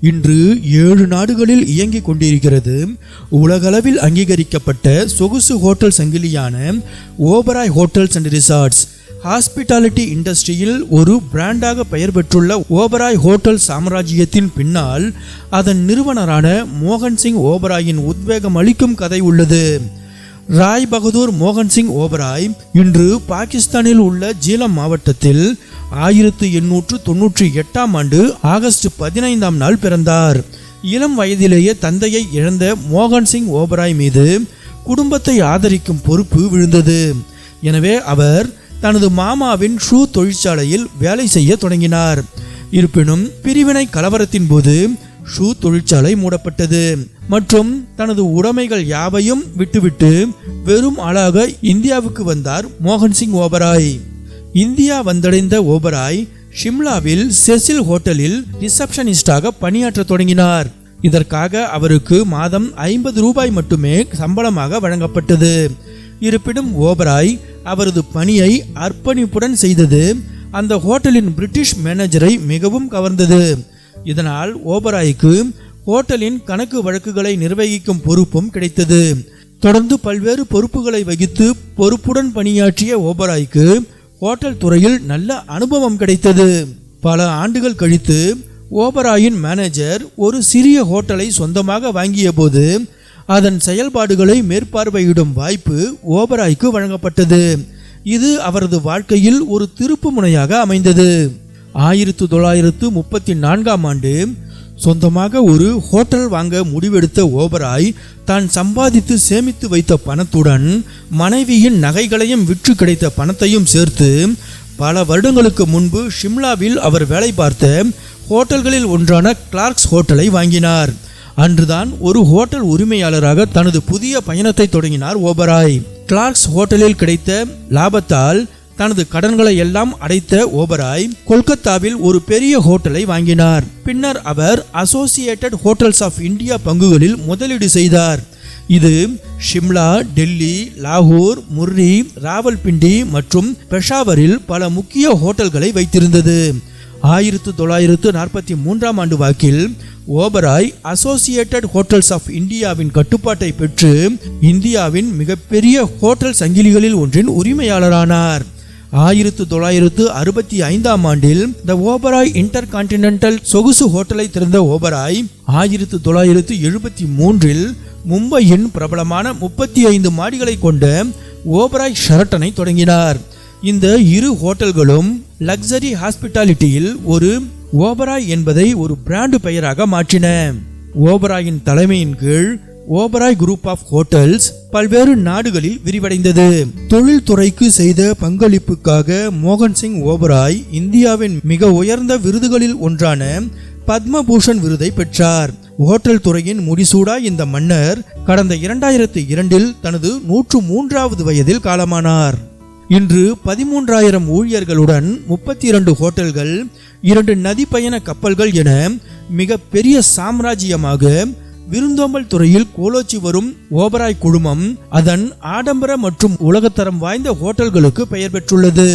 இன்று ஏழு நாடுகளில் இயங்கிக் கொண்டிருக்கிறது. உலகளவில் அங்கீகரிக்கப்பட்ட சொகுசு hotel சங்கிலியான Oberoi hotels and resorts hospitality இண்டஸ்ட்ரியில் ஒரு பிராண்டாக பெயர் பெற்றுள்ள ஓபராய் ஹோட்டல் சாம்ராஜ்யத்தின் பின்னால் அதன் நிறுவனரான மோகன் சிங் ஓபராயின் உத்வேகம் அளிக்கும் கதை உள்ளது. ராய் பகதூர் மோகன் சிங் ஓபராய் இன்று பாகிஸ்தானில் உள்ள ஜீலம் மாவட்டத்தில் ஆயிரத்து எண்ணூற்று தொன்னூற்றி எட்டாம் ஆண்டு ஆகஸ்ட் பதினைந்தாம் நாள் பிறந்தார். இளம் வயதிலேயே தந்தையை இழந்த மோகன் சிங் ஓபராய் மீது குடும்பத்தை ஆதரிக்கும் பொறுப்பு விழுந்தது. எனவே அவர் தனது மாமாவின் ஷூ தொழிற்சாலையில் வேலை செய்ய தொடங்கினார். இருப்பினும் பிரிவினை கலவரத்தின் போது ஷூ தொழிற்சாலை மூடப்பட்டது. மற்றும் தனது உடைமைகள் யாவையும் விட்டுவிட்டு வெறும் ஆளாக இந்தியாவுக்கு வந்தார் மோகன் சிங் ஓபராய். இந்தியா வந்தடைந்த ஓபராய் ஷிம்லாவில் செசில் ஹோட்டலில் ரிசப்ஷனிஸ்டாக பணியாற்ற தொடங்கினார். இதற்காக அவருக்கு மாதம் ஐம்பது ரூபாய் மட்டுமே சம்பளமாக வழங்கப்பட்டது. இருப்பினும் ஓபராய் அவரது பணியை அர்ப்பணிப்புடன் செய்தது அந்த ஹோட்டலின் பிரிட்டிஷ் மேனேஜரை மிகவும் கவர்ந்தது. இதனால் ஓபராய்க்கு ஹோட்டலின் கணக்கு வழக்குகளை நிர்வகிக்கும் பொறுப்பும் கிடைத்தது. தொடர்ந்து பல்வேறு பொறுப்புகளை வகித்து பொறுப்புடன் பணியாற்றிய ஓபராய்க்கு ஹோட்டல் துறையில் நல்ல அனுபவம் கிடைத்தது. பல ஆண்டுகள் கழித்து ஓபராயின் மேனேஜர் ஒரு சிறிய ஹோட்டலை சொந்தமாக வாங்கியபோது அதன் செயல்பாடுகளை மேற்பார்வையிடும் வாய்ப்பு ஓபராய்க்கு வழங்கப்பட்டது. இது அவரது வாழ்க்கையில் ஒரு திருப்பு முனையாக அமைந்தது. ஆயிரத்து தொள்ளாயிரத்து முப்பத்தி நான்காம் ஆண்டு சொந்தமாக ஒரு ஹோட்டல் வாங்க முடிவெடுத்த ஓபராய் தான் சம்பாதித்து சேமித்து வைத்த பணத்துடன் மனைவியின் நகைகளையும் விற்று கிடைத்த பணத்தையும் சேர்த்து பல வருடங்களுக்கு முன்பு ஷிம்லாவில் அவர் வேலை பார்த்த ஹோட்டல்களில் ஒன்றான கிளார்க்ஸ் ஹோட்டலை வாங்கினார். அன்றுதான் ஒரு ஹோட்டல் உரிமையாளராக தனது புதிய பயணத்தை தொடங்கினார் ஓபராய். கிளார்க்ஸ் ஹோட்டலில் கிடைத்த லாபத்தால் தனது கடன்களை எல்லாம் அடைத்த ஓபராய் கொல்கத்தாவில் ஒரு பெரிய ஹோட்டலை வாங்கினார். பின்னர் அவர் அசோசியேட்டட் ஹோட்டல்ஸ் ஆஃப் இந்தியா பங்குகளில் முதலீடு செய்தார். இது ஷிம்லா டெல்லி லாகூர் முர்ரி ராவல்பிண்டி மற்றும் பெஷாவரில் பல முக்கிய ஹோட்டல்களை வைத்திருந்தது. ஆயிரத்து தொள்ளாயிரத்து நாற்பத்தி மூன்றாம் ஆண்டு வாக்கில் ஓபராய் அசோசியேட்டட் ஹோட்டல்ஸ் ஆஃப் இந்தியாவின் கட்டுப்பாட்டை பெற்று இந்தியாவின் மிகப்பெரிய ஹோட்டல் சங்கிலிகளில் ஒன்றின் உரிமையாளரானார். ஆயிரத்து தொள்ளாயிரத்து அறுபத்தி ஐந்தாம் ஆண்டில் த ஓபராய் இன்டர் கான்டினென்டல் சொகுசு ஹோட்டலை திறந்த ஓபராய் ஆயிரத்து தொள்ளாயிரத்து எழுபத்தி மூன்றில் மும்பையின் பிரபலமான முப்பத்தி ஐந்து மாடிகளை கொண்ட ஓபராய் ஷரட்டனை தொடங்கினார். இந்த இரு ஹோட்டல்களும் லக்ஸரி ஹாஸ்பிட்டாலிட்டியில் ஒரு ஓபராய் என்பதை ஒரு பிராண்டு பெயராக மாற்றின. ஓபராயின் தலைமையின் கீழ் ஓபராய் குரூப் ஆஃப் ஹோட்டல்ஸ் பல்வேறு நாடுகளில் விரிவடைந்தது. தொழில்துறைக்கு செய்த பங்களிப்புக்காக மோகன் சிங் ஓபராய் இந்தியாவின் மிக உயர்ந்த விருதுகளில் ஒன்றான பத்மபூஷன் விருதை பெற்றார். ஹோட்டல் துறையின் முடிசூடா இந்த மன்னர் கடந்த இரண்டாயிரத்தி இரண்டில் தனது நூற்று மூன்றாவது வயதில் காலமானார். இன்று பதிமூன்றாயிரம் ஊழியர்களுடன் முப்பத்தி இரண்டு ஹோட்டல்கள் இரண்டு நதி பயண கப்பல்கள் என மிக பெரிய சாம்ராஜ்யமாக விருந்தோம்பல் துறையில் கோலோச்சி வரும் ஓபராய் குழுமம் அதன் ஆடம்பர மற்றும் உலகத்தரம் வாய்ந்த ஹோட்டல்களுக்கு பெயர் பெற்றுள்ளது.